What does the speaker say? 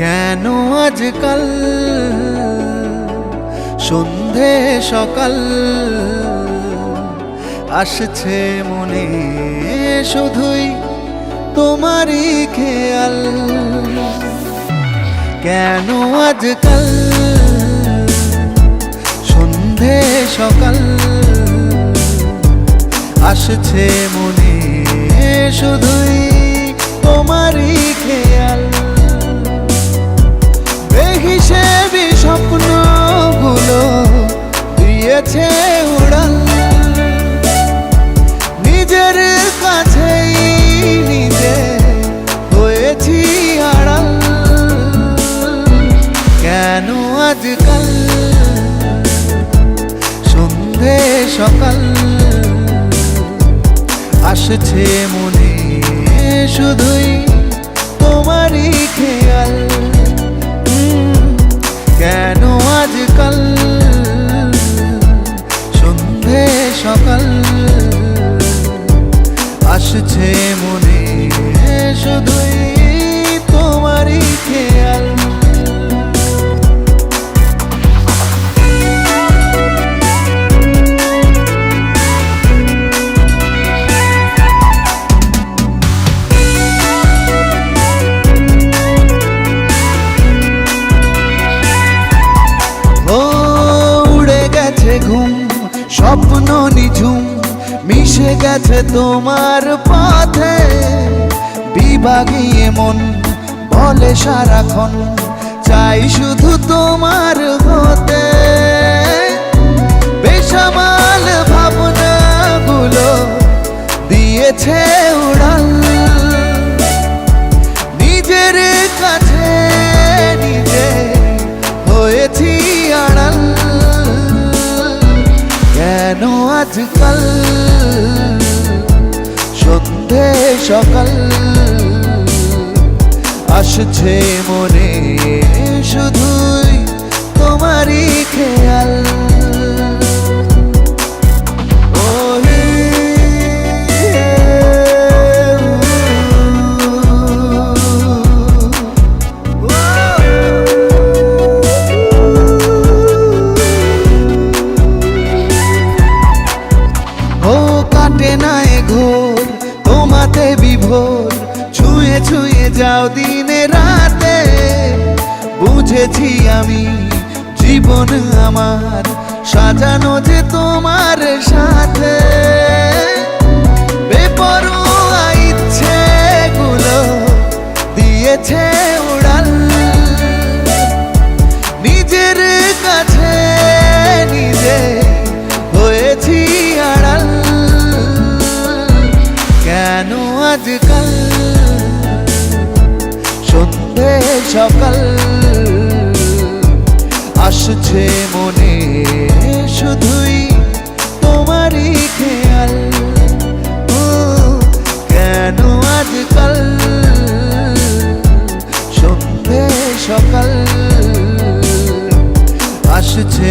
কেন আজকাল সন্ধে সকাল? আসছে মনে শুধুই তোমারই খেয়াল। কেন আজকাল সন্ধে সকাল? আসছে মনে শুধুই তোমারই কেন আজকাল? সন্ধে সকাল। আসছে মনে শুধুই তোমারই খেয়াল। কেন আজকাল? সন্ধে সকাল। আসছে মনে শুধুই স্বপ্ন নিঝুম, মিশে গেছে তোমার পথে। বিভাগীয় মন বলে সারাক্ষণ, চাই শুধু তোমার হতে। বেসামাল ভাবনাগুলো দিয়েছে কেন আজকাল? সন্ধে সকাল। আসছে মনে শুধুই তোমারই খেয়াল। কাটে না ঘোর, তোমাতে বিভোর। ছুঁয়ে ছুঁয়ে যাও দিনে রাতে, বুঝেছি আমি জীবন আমার সাজানো যে তোমার সাথে। কেন আজকাল সন্ধে সকাল আসছে মনে শুধুই তোমারই খেয়াল। কেন আজকাল সন্ধে সকাল আসছে